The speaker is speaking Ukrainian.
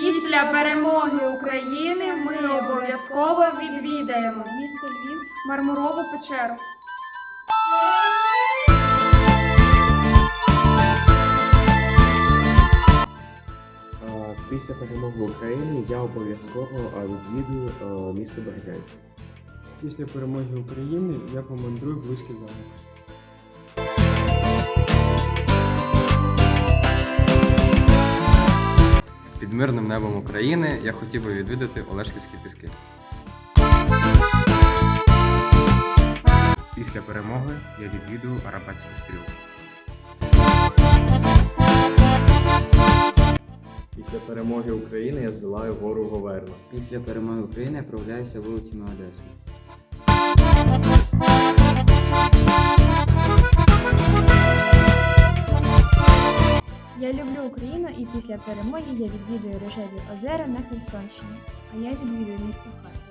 Після перемоги України ми обов'язково відвідаємо Місто Львів. Мармурову печеру. Після перемоги України я обов'язково відвідую місто Бердянськ. Після перемоги України я помандрую в Луцький замок. Під мирним небом України я хотів би відвідати Олешківські піски. Після перемоги я відвідую Арабатську стрілку. Після перемоги України я здолаю гору Говерла. Після перемоги України я прогуляюся вулицями Одеси. Я люблю Україну і після перемоги я відвідую рожеві озера на Херсонщині. А я відвідую місто Харків.